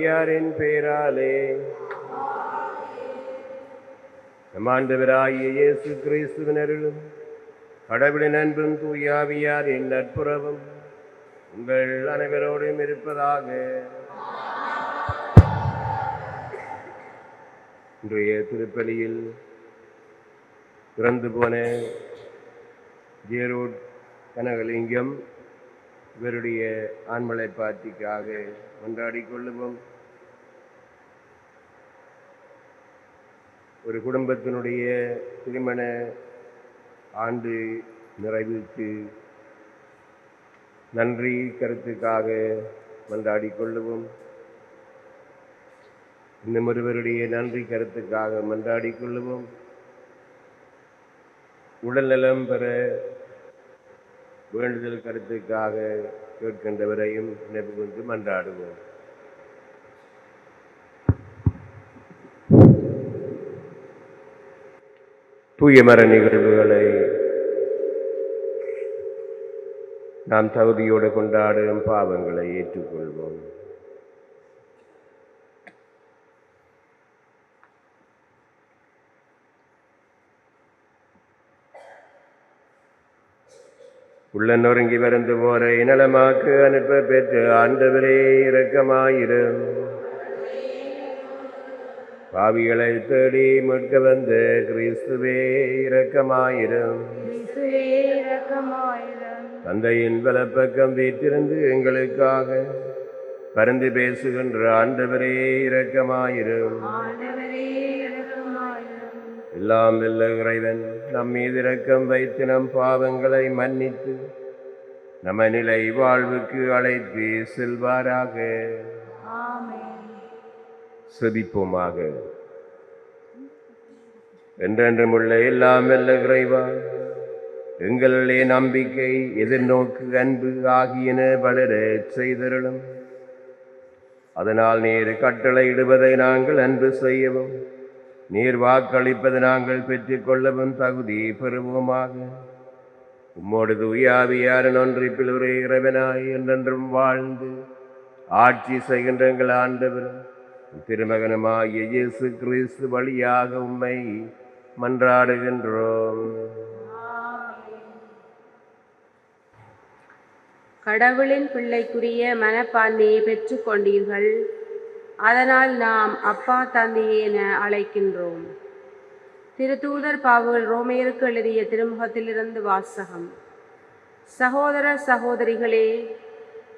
தூயாவியாரின் பேராலே. இயேசு கிறிஸ்துவினரிலும் கடவுளின் அன்பும் தூயாவியாரின் நட்புறவும் உங்கள் அனைவரோடும் இருப்பதாக. இன்றைய திருப்பலியில் பிறந்து போன ஜேரோட் கனகலிங்கம் இவருடைய ஆண்மலை பாட்டிக்காக கொண்டாடி கொள்ளுவோம். ஒரு குடும்பத்தினுடைய திருமண ஆண்டு நிறைவுக்கு நன்றி கருத்துக்காக மன்றாடி கொள்ளுவோம். இன்னும் ஒருவருடைய நன்றி கருத்துக்காக மன்றாடி கொள்ளுவோம். உடல்நலம் பெற வேண்டுதல் கருத்துக்காக கேட்கின்றவரையும் நினைவு கொண்டு மன்றாடுவோம். தூயமர நிகழ்வுகளை நாம் தகுதியோடு கொண்டாடும் பாவங்களை ஏற்றுக்கொள்வோம். உள்ள நொறுங்கி வருந்து போரை நலமாக்கு அனுப்ப பெற்று ஆண்டவரே இரக்கமாயிரும் பாவிகளை தேடி மீட்க வந்த கிறிஸ்துவே இரக்கமாயிரும். தந்தையின் வலப்பக்கம் வீற்றிருந்து எங்களுக்காக பரிந்து பேசுகின்ற ஆண்டவரே இரக்கமாயிரும். எல்லாம் வெல்ல இறைவன் நம் மீது இரக்கம் வைத்து நம் பாவங்களை மன்னித்து நம்ம நிலை வாழ்வுக்கு அழைத்து செல்வாராக. செபிப்போமாக என்றென்றும் உள்ள எல்லாம் வெல்ல இறைவா எங்களுடைய நம்பிக்கை எதிர்நோக்கு அன்பு ஆகியன வளர செய்தருளும். அதனால் நீர் கட்டளை இடுவதை நாங்கள் அன்பு செய்யவும் நீர் வாக்களிப்பது நாங்கள் பெற்றுக்கொள்ளவும் தகுதி பெறுவோமாக. உம்மோடு தூயாவியாரன் ஒன்றிப்பில் ஒரே இறைவனாய் என்றென்றும் வாழ்ந்து ஆட்சி செய்கின்ற எங்கள் ஆண்டவர் திருமகனுமாகிய இயேசு கிறிஸ்து வழியாக உம்மை மன்றாடுகின்றோம். கடவுளின் பிள்ளைக்குரிய மனப்பான்மையை பெற்றுக்கொண்டீர்கள் அதனால் நாம் அப்பா தந்தையே என அழைக்கின்றோம். திருத்தூதர் பாவுகள் ரோமையருக்கு எழுதிய திருமுகத்திலிருந்து வாசகம். சகோதர சகோதரிகளே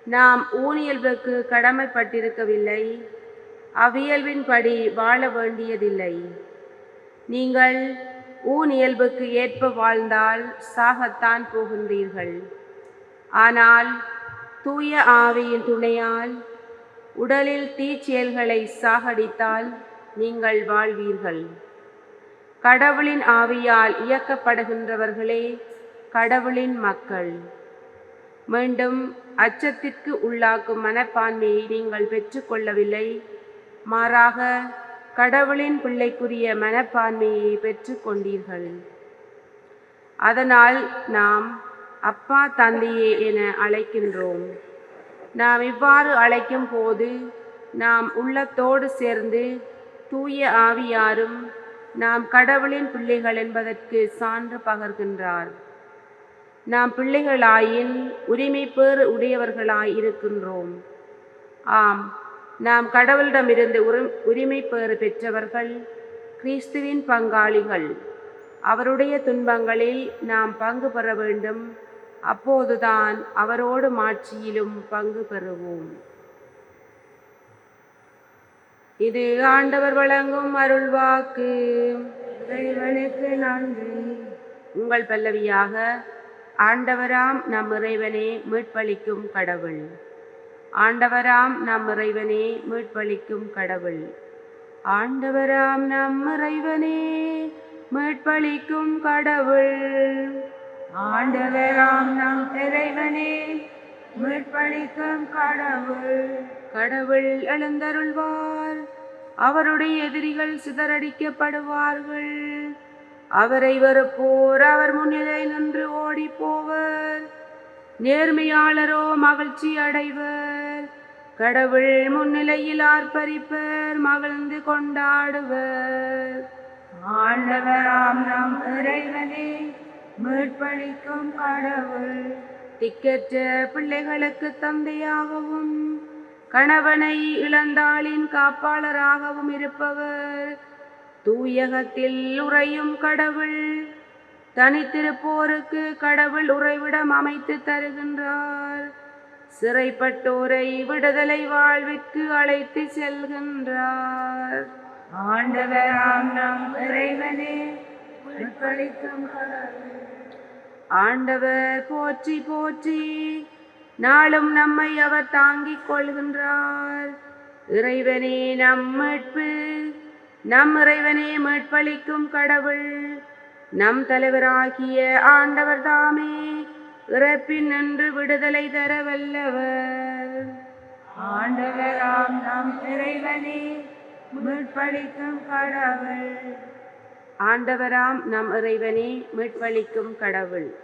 நாம் ஊனியல்புக்கு கடமைப்பட்டிருக்கவில்லை. அவ்வியல்பின்படி வாழ வேண்டியதில்லை. நீங்கள் ஊனியல்புக்கு ஏற்ப வாழ்ந்தால் சாகத்தான் போகின்றீர்கள். ஆனால் தூய ஆவியின் துணையால் உடலில் தீச்செயல்களை சாகடித்தால் நீங்கள் வாழ்வீர்கள். கடவுளின் ஆவியால் இயக்கப்படுகின்றவர்களே கடவுளின் மக்கள். மீண்டும் அச்சத்திற்கு உள்ளாக்கும் மனப்பான்மையை நீங்கள் பெற்றுக்கொள்ளவில்லை. மாறாக கடவுளின் பிள்ளைக்குரிய மனப்பான்மையை பெற்றுக்கொண்டீர்கள் அதனால் நாம் அப்பா தந்தையே என அழைக்கின்றோம். நாம் இவ்வாறு அழைக்கும் போது நாம் உள்ளத்தோடு சேர்ந்து தூய ஆவியாரும் நாம் கடவுளின் பிள்ளைகள் என்பதற்கு சான்று பகர்கின்றார். நாம் பிள்ளைகளாயின் உரிமை பேறு உடையவர்களாய் இருக்கின்றோம் ஆம் நாம் கடவுளிடமிருந்து உரி உரிமை பேறு பெற்றவர்கள் கிறிஸ்துவின் பங்காளிகள். அவருடைய துன்பங்களில் நாம் பங்கு பெற வேண்டும். அப்போதுதான் அவரோடு மாட்சியிலும் பங்கு பெறுவோம். இது ஆண்டவர் வழங்கும் அருள்வாக்கு இறைவனுக்கு நன்றி. உங்கள் பல்லவியாக ஆண்டவராம் நம் இறைவனே மீட்பளிக்கும் கடவுள். ஆண்டவராம் நம் இறைவனே மீட்பளிக்கும் கடவுள். ஆண்டவராம் நம் இறைவனே மீட்பளிக்கும் கடவுள். ஆண்டவராம் நம் இறைவனே மீட்பளிக்கும் கடவுள். கடவுள் எழுந்தருள்வார். அவருடைய எதிரிகள் சிதறடிக்கப்படுவார்கள். அவரை வெறுப்போர் அவர் முன்னிலை நின்று ஓடிப் போவர் நேர்மையாளரோ மகிழ்ச்சி அடைவர். கடவுள் முன்னிலையில் ஆர்ப்பரிப்பர் மகிழ்ந்து கொண்டாடுவர். ஆண்டவராம் நம் இறைவனே மீட்பளிக்கும் கடவுள். திக்கற்ற பிள்ளைகளுக்கு தந்தையாகவும் கணவனை இழந்தாளின் காப்பாளராகவும் இருப்பவர். தூயகத்தில் உறையும் கடவுள் தனித்திருப்போருக்கு கடவுள் உறைவிடம் அமைத்து தருகின்றார். சிறைப்பட்டோரை விடுதலை வாழ்விற்கு அழைத்து செல்கின்றார். ஆண்டவராம் நம் இறைவனே ஆண்டவர் போற்றி போற்றி நாளும் நம்மை அவர் தாங்கிக் கொள்கின்றார். இறைவனே நம் மீட்பு நம் இறைவனே மீட்பளிக்கும் கடவுள். நம் தலைவராகிய ஆண்டவர் தாமே இறப்பின் நின்று விடுதலை தர வல்லவர். ஆண்டவராம் நம் இறைவனே மீட்பளிக்கும் கடவுள். ஆண்டவராம் நம் இறைவனே மீட்பளிக்கும் கடவுள்.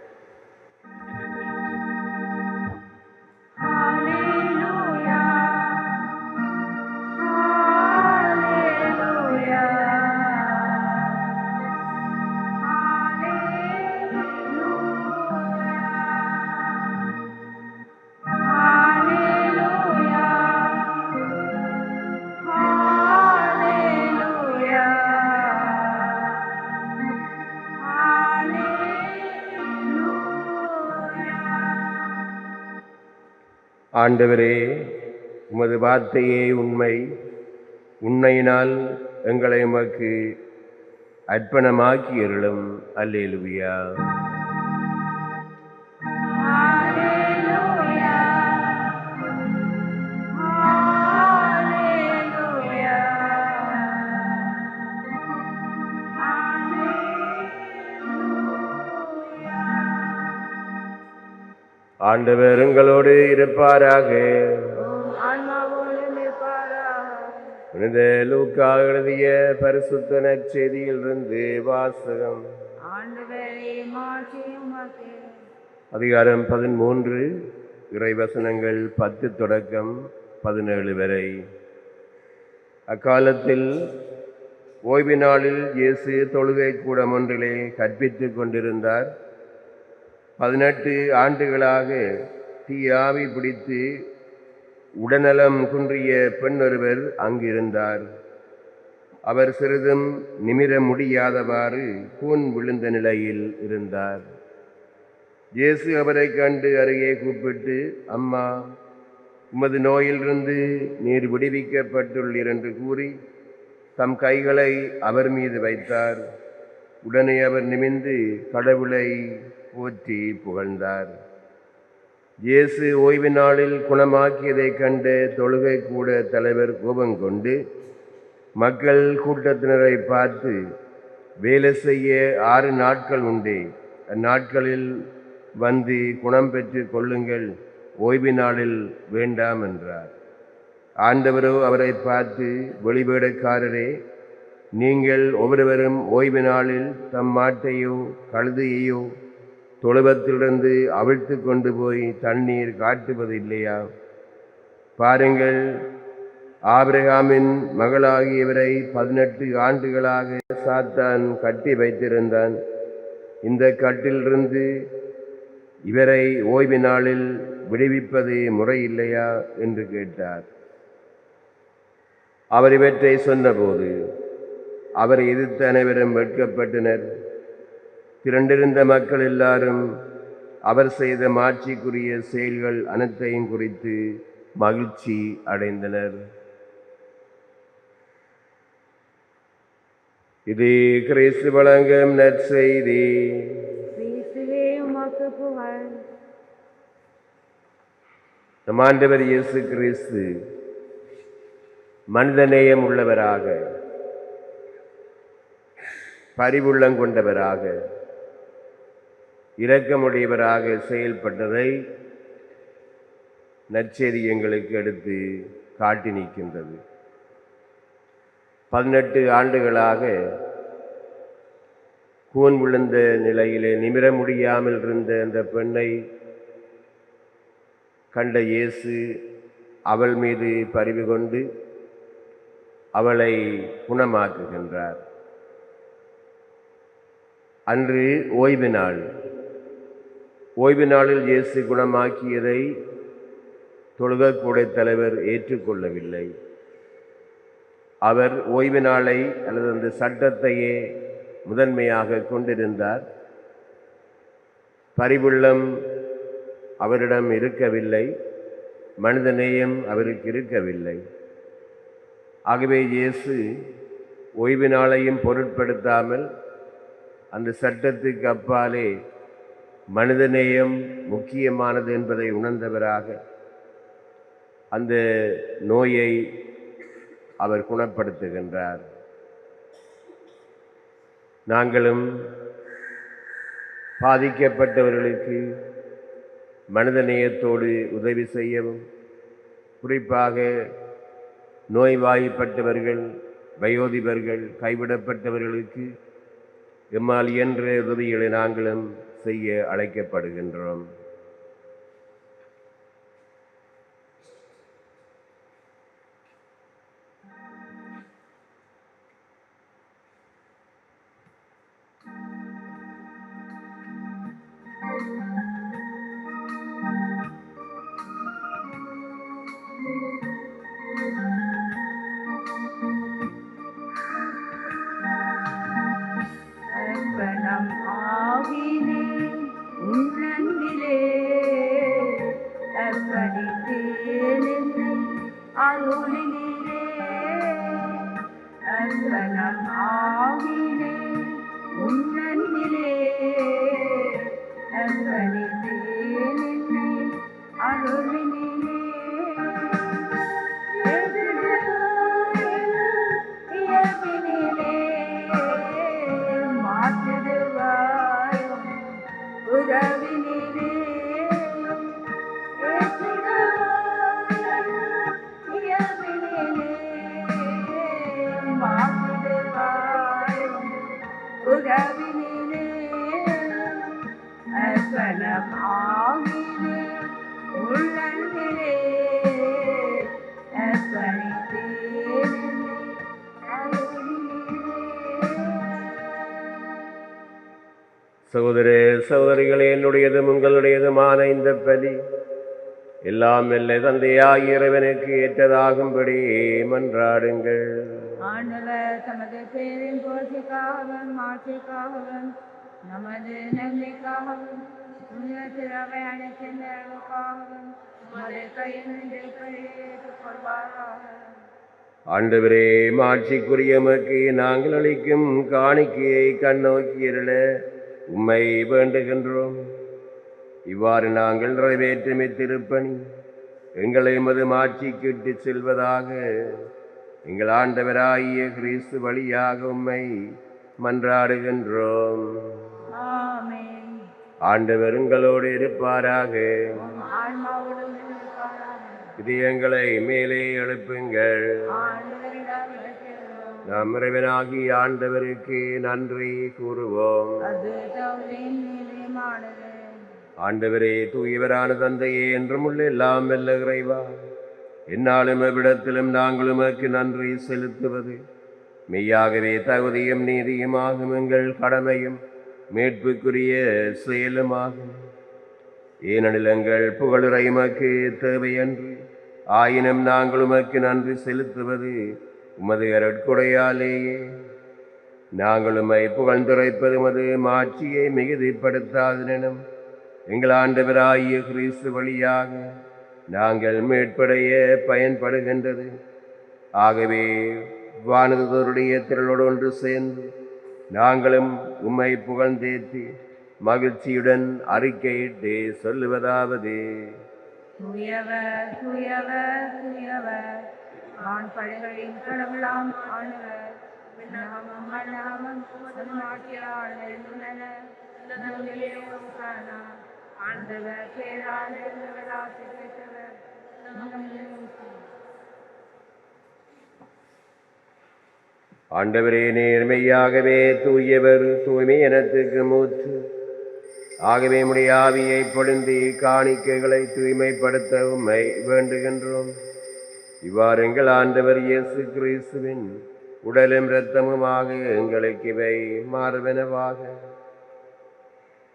ஆண்டவரே உமது வார்த்தையே உண்மை. உண்மையினால் எங்களை உமக்கு அர்ப்பணமாக்கியருளும் அல்லேலுவியா ஆண்டவர் எங்களோடு இருப்பாராக. புனித லூக்கா எழுதிய பரிசுத்த நற்செய்தியிலிருந்து வாசகம். அதிகாரம் பதிமூன்று இறைவசனங்கள் பத்து தொடக்கம் பதினேழு வரை. அக்காலத்தில் ஓய்வு நாளில் இயேசு தொழுகை கூடம் ஒன்றிலே கற்பித்துக் கொண்டிருந்தார். பதினெட்டு ஆண்டுகளாக தீயாவி பிடித்து உடல்நலம் குன்றிய பெண் ஒருவர் அங்கிருந்தார். அவர் சிறிதும் நிமிர முடியாதவாறு கூன் விழுந்த நிலையில் இருந்தார். இயேசு அவரை கண்டு அருகே கூப்பிட்டு அம்மா உமது நோயிலிருந்து நீர் விடுவிக்கப்பட்டுள்ளீர் என்று கூறி தம் கைகளை அவர் மீது வைத்தார். உடனே அவர் நிமிர்ந்து கடவுளை போற்றி புகழ்ந்தார். இயேசு ஓய்வு நாளில் குணமாக்கியதைக் கண்டு தொழுகை கூட தலைவர் கோபம் கொண்டு மக்கள் கூட்டத்தினரை பார்த்து வேலை செய்ய ஆறு நாட்கள் உண்டு. அந்நாட்களில் வந்து குணம் பெற்று கொள்ளுங்கள். ஓய்வு நாளில் வேண்டாம் என்றார். ஆண்டவரோ அவரை பார்த்து வெளிவேடக்காரரே நீங்கள் ஒவ்வொருவரும் ஓய்வு நாளில் தம் மாட்டையோ கழுதையோ தொழுவத்திலிருந்து அவிழ்த்து கொண்டு போய் தண்ணீர் காட்டுவது இல்லையா பாருங்கள் ஆபிரகாமின் மகளாகியவரை பதினெட்டு ஆண்டுகளாக சாத்தான் கட்டி வைத்திருந்தான். இந்த கட்டிலிருந்து இவரை ஓய்வு நாளில் விடுவிப்பது முறையில்லையா? என்று கேட்டார். அவர் இவற்றை சொன்னபோது அவரை எதிர்த்த அனைவரும் வெட்கப்பட்டனர். திரண்டிருந்த மக்கள் எல்லாரும் அவர் செய்த மாட்சிக்குரிய செயல்கள் அனைத்தையும் குறித்து மகிழ்ச்சி அடைந்தனர். இது கிறிஸ்து வழங்கும் நற்செய்தி. ஆண்டவர் இயேசு கிறிஸ்து மனிதநேயம் உள்ளவராக பரிவுள்ளம் கொண்டவராக இரக்கமுடையவராக செயல்பட்டதை நற்செய்தி எங்களுக்கு எடுத்து காட்டி நிற்கின்றது. பதினெட்டு ஆண்டுகளாக கூன் விழுந்த நிலையிலே நிமிர முடியாமல் இருந்த அந்த பெண்ணை கண்ட இயேசு அவள் மீது பரிவு கொண்டு அவளை குணமாக்குகின்றார். அன்று ஓய்வு நாள். ஓய்வு நாளில் இயேசு குணமாக்கியதை தொழுகக்கூட தலைவர் ஏற்றுக்கொள்ளவில்லை. அவர் ஓய்வு நாளை அல்லது அந்த சட்டத்தையே முதன்மையாக கொண்டிருந்தார். பரிவுள்ளம் அவரிடம் இருக்கவில்லை. மனிதநேயம் அவருக்கு இருக்கவில்லை. ஆகவே இயேசு ஓய்வு நாளையும் பொருட்படுத்தாமல் அந்த சட்டத்துக்கு அப்பாலே மனிதநேயம் முக்கியமானது என்பதை உணர்ந்தவராக அந்த நோயை அவர் குணப்படுத்துகின்றார். நாங்களும் பாதிக்கப்பட்டவர்களுக்கு மனிதநேயத்தோடு உதவி செய்யவும் குறிப்பாக நோய்வாய்ப்பட்டவர்கள் வயோதிபர்கள் கைவிடப்பட்டவர்களுக்கு எம்மால் இயன்ற உதவிகளை நாங்களும் செய்ய அழைக்கப்படுகின்றோம். அர்ப்பணம் ஆகினே உள்ளே சகோதர சகோதரிகளே என்னுடையதும் உங்களுடையதுமான இந்த பலி எல்லாம் மெல்ல தந்தையாக இறைவனுக்கு ஏற்றதாகும்படி மன்றாடுங்கள். ஆண்டவர் தமது பேரின் மாற்றிக்காகவும் நமது நன்மைக்காகவும் கொள்வாராக ஆண்டவரே மாட்சிக்குரியமக்கு நாங்கள் அளிக்கும் காணிக்கையை கண்ணோக்கியிருள உம்மை வேண்டுகின்றோம். இவ்வாறு நாங்கள் நிறைவேற்றும் திருப்பணி எங்களை மது மாட்சிக்கு இட்டு செல்வதாக எங்கள் ஆண்டவராகிய கிறிஸ்து வழியாக உம்மை மன்றாடுகின்றோம். ஆண்டவர் உங்களோடு இருப்பாராக. இதயங்களை மேலே எழுப்புங்கள். நாம் இறைவனாகி ஆண்டவருக்கு நன்றி கூறுவோம். ஆண்டவரே தூயவரான தந்தையே என்றும் உள்ள எல்லாம் வெல்ல இறைவா. என்னாலும் எவ்விடத்திலும் நாங்கள் உமக்கு நன்றி செலுத்துவது. மெய்யாகவே தகுதியும் நீதியுமாகும் எங்கள் கடமையும். மீட்புக்குரிய செயலுமாகும் ஏனநிலங்கள் புகழுரை உமக்கு தேவையன்று. ஆயினும் நாங்கள் உமக்கு நன்றி செலுத்துவது உமது அருட்கொடையாலேயே. நாங்கள் புகழ்ந்துரைப்பது உமது மாட்சியை மிகுதிப்படுத்தாதனும் எங்கள் ஆண்டவராகிய கிறிஸ்து வழியாக நாங்கள் மேற்படைய பயன்படுகின்றது. ஆகவே வானதருடைய திரளோடு ஒன்று சேர்ந்து நாங்களும் உம்மை புகழ்ந்தேற்றி மகிழ்ச்சியுடன் அறிக்கையிட்டு சொல்லுவதாவது. தூயவர் தூயவர் தூயவர் ஆண் ஆண்டவர் விண்ணகமும் மண்ணகமும் ஆண்டவரே நேர்மையாகவே தூயவர் தூய்மை எனத்துக்கு மூச்சு. ஆகவே உடைய ஆவியை பொழுந்தி காணிக்கைகளை தூய்மைப்படுத்த உம்மை வேண்டுகின்றோம். இவ்வாறு எங்கள் ஆண்டவர் இயேசு கிறிஸ்துவின் உடலும் இரத்தமுமாக எங்களுக்கு இவை மாறுவனவாக.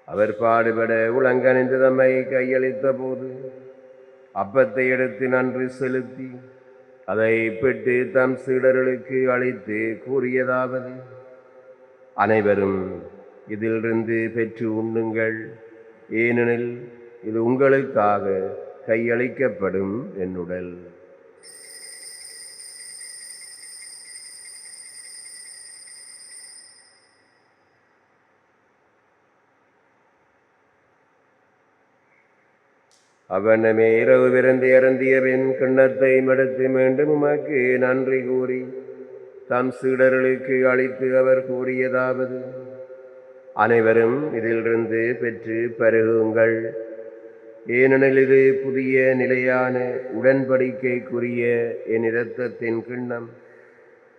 அவர் பாடுபட உலங்கணிந்து தம்மை கையளித்த போது அப்பத்தை எடுத்து நன்றி செலுத்தி அதை பெற்று தம் சீடர்களுக்கு அளித்து கூறியதாவது அனைவரும் இதிலிருந்து பெற்று உண்ணுங்கள். ஏனெனில் இது உங்களுக்காக கையளிக்கப்படும் என்னுடல். அவனமே இரவு விருந்து இறந்தியவின் கிண்ணத்தை மடுத்து மீண்டும் உமக்கு நன்றி கூறி தம் சீடர்களுக்கு அளித்து அவர் கூறியதாவது அனைவரும் இதிலிருந்து பெற்று பருகுங்கள். ஏனெனில் இது புதிய நிலையான உடன்படிக்கைக்குரிய என் இரத்தத்தின் கிண்ணம்.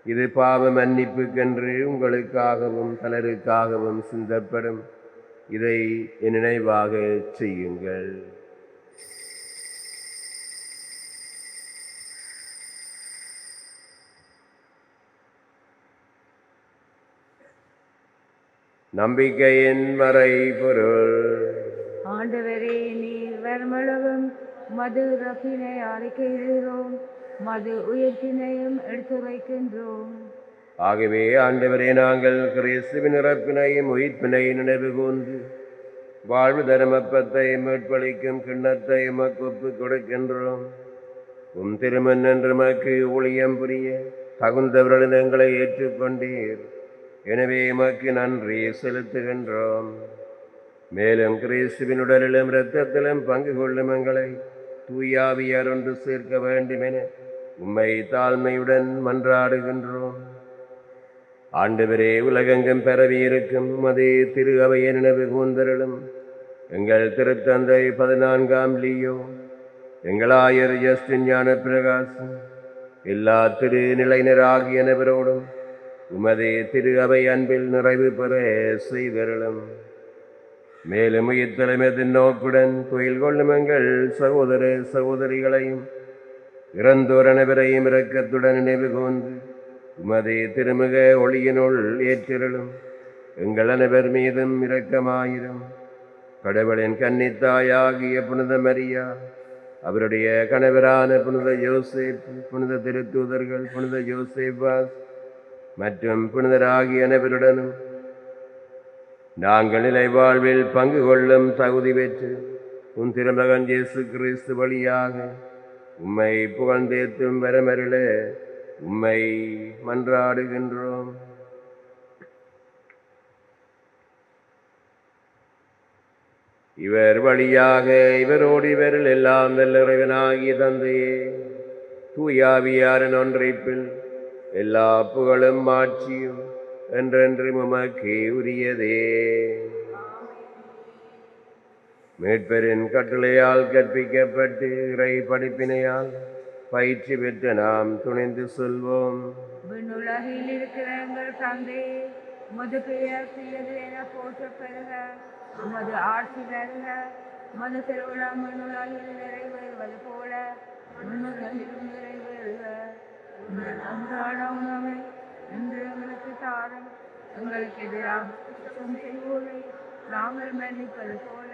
இது பாவ மன்னிப்புக்கென்று உங்களுக்காகவும் பலருக்காகவும் சிந்தப்படும். இதை என் நினைவாக செய்யுங்கள். நம்பிக்கையின் மறைபொருள் ஆண்டவரே நீர் வருமளவும் மது ரப்பினை அறிக்கையிடுகிறோம் மது உயர்த்தினையும் எடுத்துரைக்கின்றோம் ஆகவே ஆண்டவரே நாங்கள் கிறிஸ்துவின் இறப்பினையும் உயிர்ப்பினையும் நினைவு கூர்ந்து வாழ்வு தர்மப்பத்தை மீட்பளிக்கும் கிண்ணத்தை உமக்கு ஒப்புக் கொடுக்கின்றோம். உம் திருமண் என்று மக்கு ஊழியம் புரிய தகுந்தவர்களின் எங்களை ஏற்றுக்கொண்டீர். எனவே எமக்கு நன்றி செலுத்துகின்றோம். மேலும் கிறிஸ்துவின் உடலிலும் இரத்தத்திலும் பங்கு கொள்ளும் எங்களை தூயாவியார் ஒன்று சேர்க்க வேண்டும் என உம்மை தாழ்மையுடன் மன்றாடுகின்றோம். ஆண்டவரே உலகெங்கும் பரவி இருக்கும் உமது திரு அவைய நினைவு கூந்தரலும் எங்கள் திருத்தந்தை பதினான்காம் லியோ எங்களாயர் ஜஸ்டின் ஞான பிரகாசம் எல்லா திரு நிலைஞராகிய உமது திரு அவை அன்பில் நிறைவு பெற செய்தருளும். மேலும் இத்தலைமதின் நோக்குடன் துயில் கொள்ளும் எங்கள் சகோதர சகோதரிகளையும் இறந்தோர் அனைவரையும் இரக்கத்துடன் நினைவு கூர்ந்து உமது திருமுக ஒளியினுள் ஏற்றிருளும். எங்கள் அனைவர் மீதும் இரக்கமாயிரும். கடவுளின் கன்னித்தாயாகிய புனித மரியா அவருடைய கணவரான புனித யோசேப் புனித திருத்தூதர்கள் புனித யோசேபாஸ் மற்றும் புனிதராகிய அனைவருடனும் நாங்கள் நிலை வாழ்வில் பங்கு கொள்ளும் தகுதி பெற்று உன் திருமகன் இயேசு கிறிஸ்து வழியாக உம்மை புகழ்ந்தேத்தும் வரமருள உம்மை மன்றாடுகின்றோம். இவர் வழியாக இவரோடு இவரில் எல்லாம் நல்ல இறைவனாகிய தந்தையே தூயாவியாரின் ஒன்றைப்பில் எல்லா புகழும் ஆட்சியும் என்றென்றும் உமக்கே உரியதே. மீட்பரின் கட்டளையால் கற்பிக்கப்பட்டு இறை படிப்பினையால் பயிற்சி பெற்ற நாம் துணிந்து சொல்வோம். விண்ணுலகில் இருக்கிற எங்கள் தந்தை உமது பெயர் தீயது என போற்ற பெறுக உமது ஆட்சி வருக. உமது திருவிழா நிறைவேறுவது போல விண்ணுலகிலும் நிறைவேறுக. அன்றாட உணவை இன்று எங்களுக்கு தாரும். எங்களுக்கு எதிராக குற்றம் செய்வோரை. நாங்கள் மன்னிப்பது போல.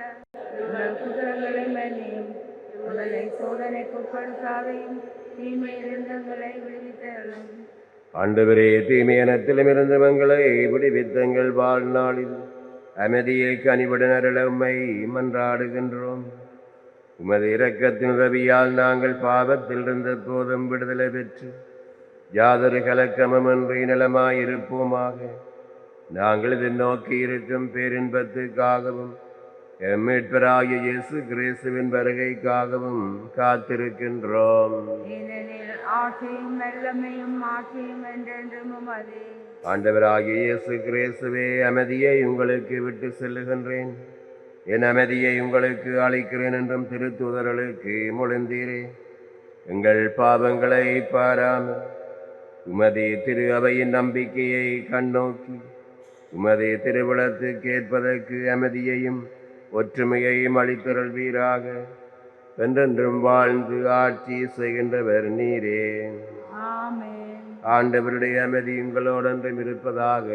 எங்கள் குற்றங்களை மன்னியும். உங்களை சோதனைக்கு உட்படுத்தாதையும் விடுவித்தரும் ஆண்டவரே தீமையனத்திலும் எங்களை விடுவித்தங்கள் வாழ்நாளில். அமைதியை கனிவுடன் மன்றாடுகின்றோம். உமது இரக்கத்தின் உதவியால் நாங்கள் பாவத்தில் இருந்த போதும் விடுதலை பெற்று யாதொரு கலக்கமுமின்றி நலமாயிருப்போமாக. நாங்கள் இதை நோக்கி இருக்கும் பேரின்பத்துக்காகவும் எம் மீட்பராகிய இயேசு கிறிஸ்துவின் வருகைக்காகவும் காத்திருக்கின்றோம். ஆண்டவராகிய இயேசு கிறிஸ்துவே அமைதியை உங்களுக்கு விட்டு செல்லுகின்றேன். என் அமைதியை உங்களுக்கு அளிக்கிறேன் என்றும் திருத்தூதர்களுக்கு மொழிந்தீரே. எங்கள் பாவங்களை பாராமல் உமது திரு அவையின் நம்பிக்கையை கண்ணோக்கி உமது திருவிழத்து கேட்பதற்கு அமைதியையும் ஒற்றுமையையும் அளித்தருள்வீராக என்றென்றும் வாழ்ந்து ஆட்சி செய்கின்றவர் நீரே. ஆண்டவருடைய அமைதி உங்களோடென்றும் இருப்பதாக.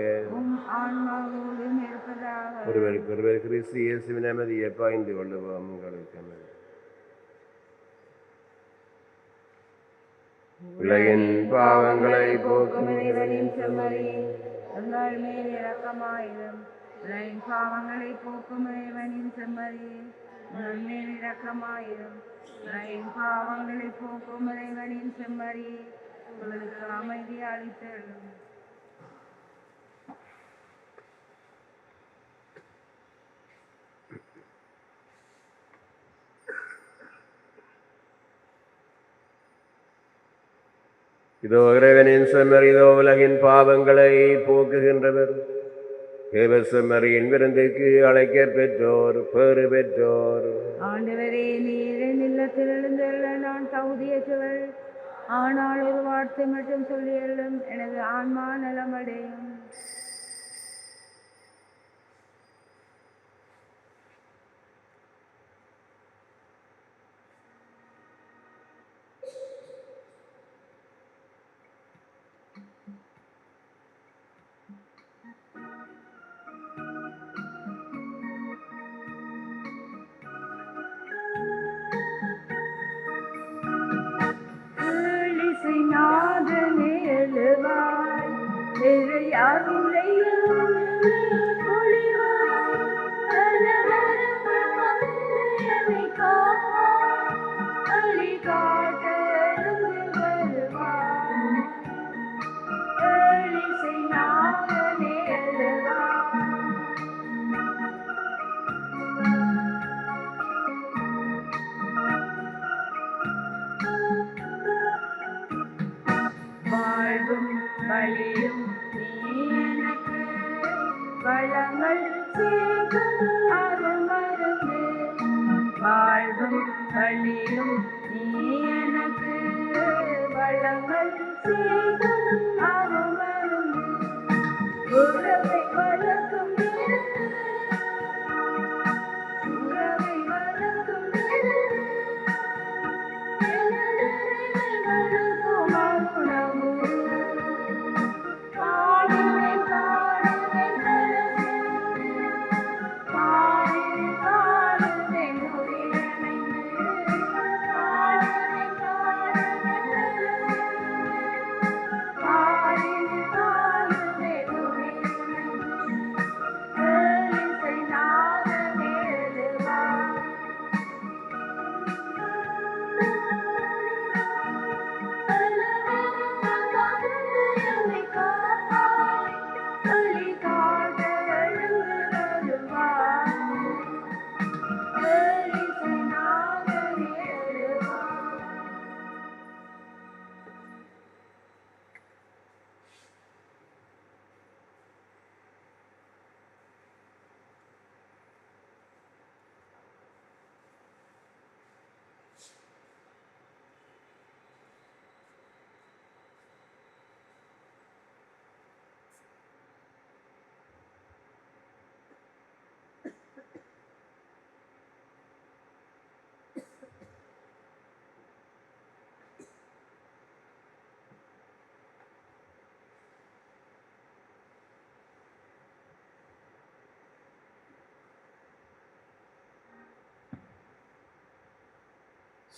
ஒருவருக்கு ஒருவர் கிறிஸ்து இயேசுவின் அமைதியை பாய்ந்து கொள்ளுவோம். உங்களுக்கு அமைதி. உலகின் பாவங்களை போக்கும் இறைவனின் செம்மறி. எங்கள் மேல் இரக்கமாயிரும் உலகின் பாவங்களை போக்கும் இறைவனின் செம்மறி. உங்கள் மேல் இரக்கமாயிரும் உலகின் பாவங்களை போக்கும் இறைவனின் செம்மறி. உங்களுக்கு அமைதி அளித்தரும் இதோ இறைவனின் செம்மறி இதோ உலகின் பாவங்களை போக்குகின்றவர் தேவ விருந்துக்கு அழைக்க பெற்றோர் பேறு பெற்றோர். ஆண்டவரே நீரின் இல்லத்தில் எழுந்தல்ல நான் தகுதியற்றவள் ஆனால் ஒரு வார்த்தை மட்டும் சொல்லியல்லும் எனது ஆன்மா நலமடையும். எழுவாய்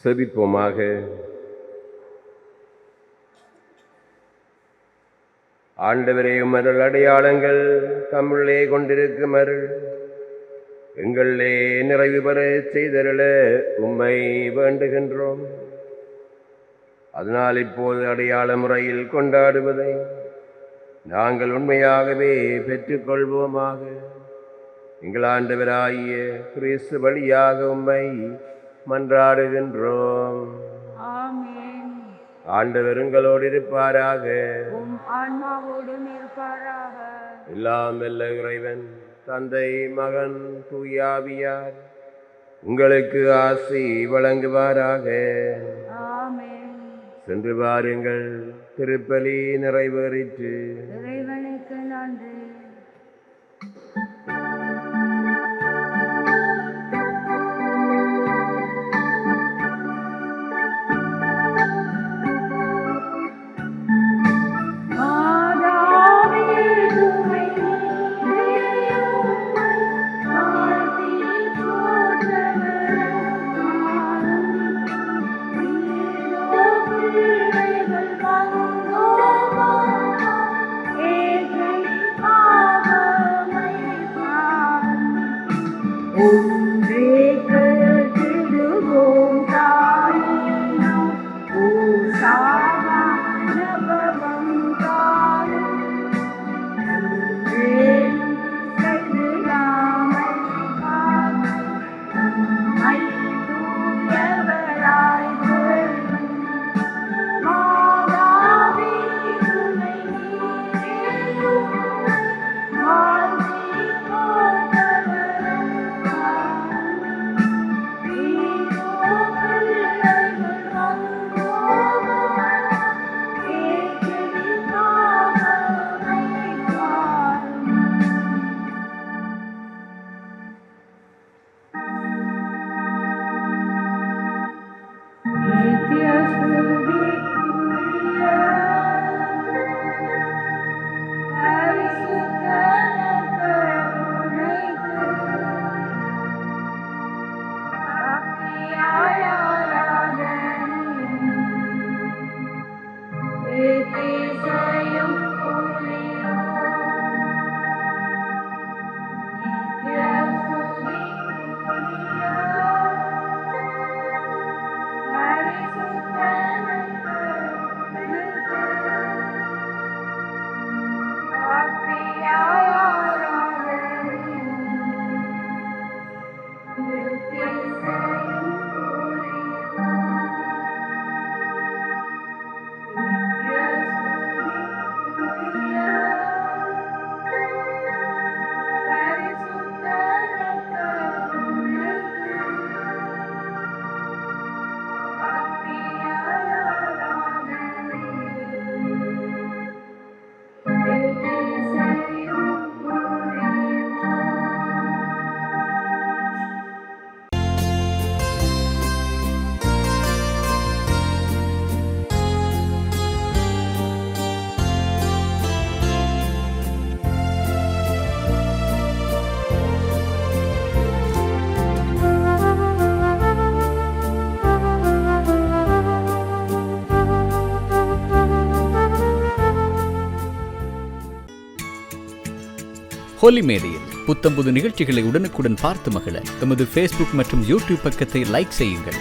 செபிப்போமாக. ஆண்டவரே அருள் அடையாளங்கள் தமிழே கொண்டிருக்கும் அருள் எங்களே நிறைவு பெற செய்தருள உம்மை வேண்டுகின்றோம். அதனால் இப்போது அடையாள முறையில் கொண்டாடுவதை நாங்கள் உண்மையாகவே பெற்றுக்கொள்வோமாக. எங்கள் ஆண்டவராகிய கிறிஸ்து வழியாக உம்மை மன்றாடுகின்றோம். ஆண்டவர் உங்களோடு இருப்பாராக. எல்லாம் வெல்ல இறைவன் தந்தை மகன் தூயாவியார் உங்களுக்கு ஆசி வழங்குவாராக. சென்று பாருங்கள் திருப்பலி நிறைவேறிற்று. tierra. ஹோலி மேடையில் புத்தம்புது நிகழ்ச்சிகளை உடனுக்குடன் பார்த்து மகிழ எமது ஃபேஸ்புக் மற்றும் யூடியூப் பக்கத்தை லைக் செய்யுங்கள்.